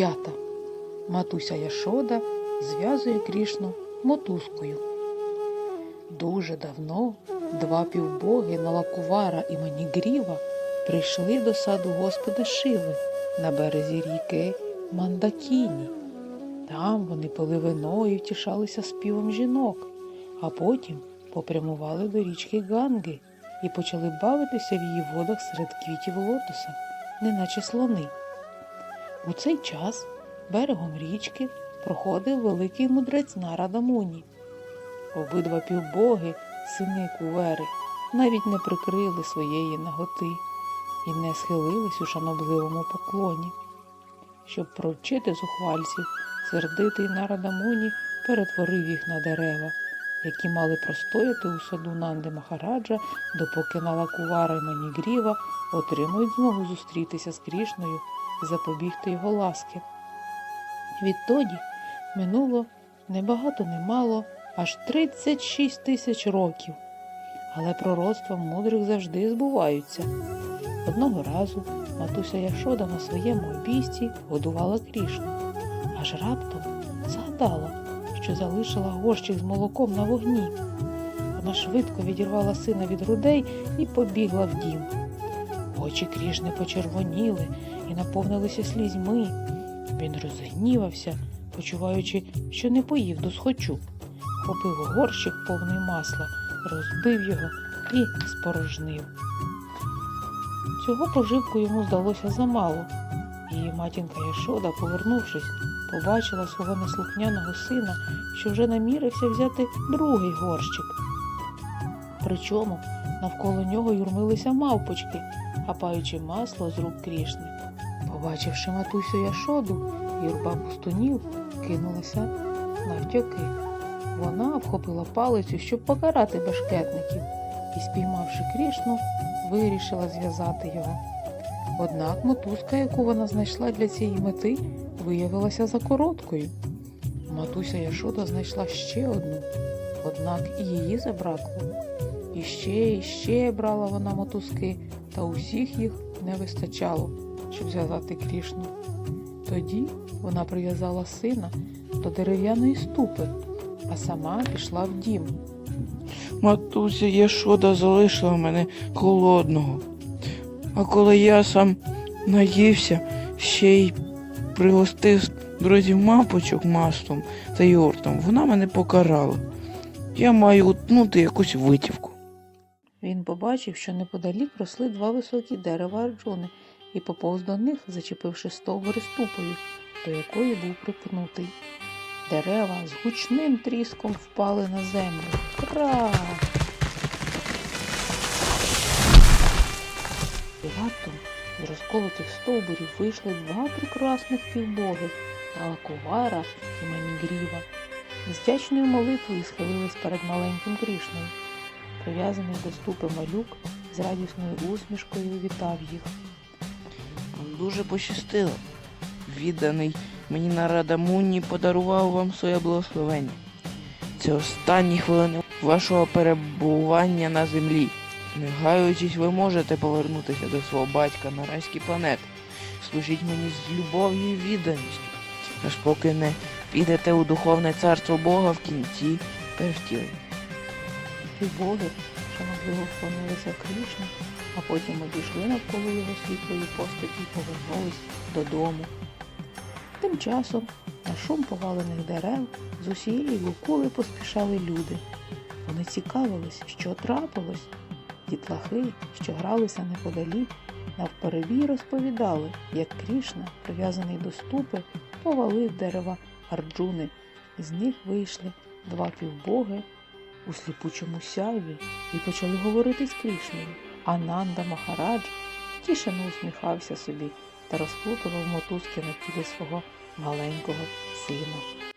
П'ята. Матуся Яшода зв'язує Крішну мотузкою. Дуже давно два півбоги Налакувара і Манігріва прийшли до саду Господа Шиви на березі ріки Мандакіні. Там вони пили вино і втішалися співом жінок, а потім попрямували до річки Ганги і почали бавитися в її водах серед квітів лотоса, неначе слони. У цей час берегом річки проходив великий мудрець Нарада Муні. Обидва півбоги, сини кувери, навіть не прикрили своєї наготи і не схилились у шанобливому поклоні. Щоб провчити зухвальців, сердитий Нарада Муні перетворив їх на дерева, які мали простояти у саду Нанди Махараджа, допоки Налакувара й Манігріва отримують змогу зустрітися з Крішною і запобігти його ласки. Відтоді минуло не багато не мало, аж 36 тисяч років. Але пророцтва мудрих завжди збуваються. Одного разу матуся Яшода на своєму обійсті годувала Крішну, аж раптом згадала, що залишила горщик з молоком на вогні. Вона швидко відірвала сина від грудей і побігла в дім. Очі Крішни почервоніли і наповнилися слізьми. Він розгнівався, почуваючи, що не поїв досхочу. Хопив горщик повний масла, розбив його і спорожнив. Цього поживку йому здалося замало. Її матінка Яшода, повернувшись, побачила свого неслухняного сина, що вже намірився взяти другий горщик. Причому навколо нього юрмилися мавпочки, хапаючи масло з рук Крішни. Побачивши матусю Яшоду, юрба пустунів кинулася навтьоки. Вона вхопила палицю, щоб покарати бешкетників, і, спіймавши Крішну, вирішила зв'язати його. Однак мотузка, яку вона знайшла для цієї мети, виявилася закороткою. Матуся Яшода знайшла ще одну, однак і її забракло. І ще, і ще брала вона мотузки, та усіх їх не вистачало, щоб зв'язати Крішну. Тоді вона прив'язала сина до дерев'яної ступи, а сама пішла в дім. Матуся Яшода залишила мене голодного. А коли я сам наївся, ще й пригостив друзів мапочок маслом та йортом, вона мене покарала. Я маю утнути якусь витівку. Він побачив, що неподалік росли два високі дерева арджуни, і поповз до них, зачепивши стовбури ступою, до якої був припнутий. Дерева з гучним тріском впали на землю. Кра! І раптом з розколотих стовбурів вийшли два прекрасних півбоги Алакувара і Манігріва. З вдячною молитвою схилились перед маленьким Крішною. Прив'язаний до ступи малюк з радісною усмішкою вітав їх. Дуже пощастило. Відданий мені нарада Муні подарував вам своє благословення. Це останні хвилини вашого перебування на землі. Не гаючись, ви можете повернутися до свого батька на райські планети. Служіть мені з любов'ю і відданістю, аж поки не підете у духовне царство Бога в кінці перевтілення. Півбоги шанобливо вклонилися Крішні, а потім обійшли навколо його світлої постаті і повернулись додому. Тим часом на шум повалених дерев з усієї Гукули поспішали люди. Вони цікавились, що трапилось. Дітлахи, що гралися неподалік, навперебій розповідали, як Крішна, прив'язаний до ступи, повалив дерева Арджуни. З них вийшли два півбоги у сліпучому сяйві і почали говорити з Крішною. Ананда Махарадж тішено усміхався собі та розплутував мотузки на тілі свого маленького сина.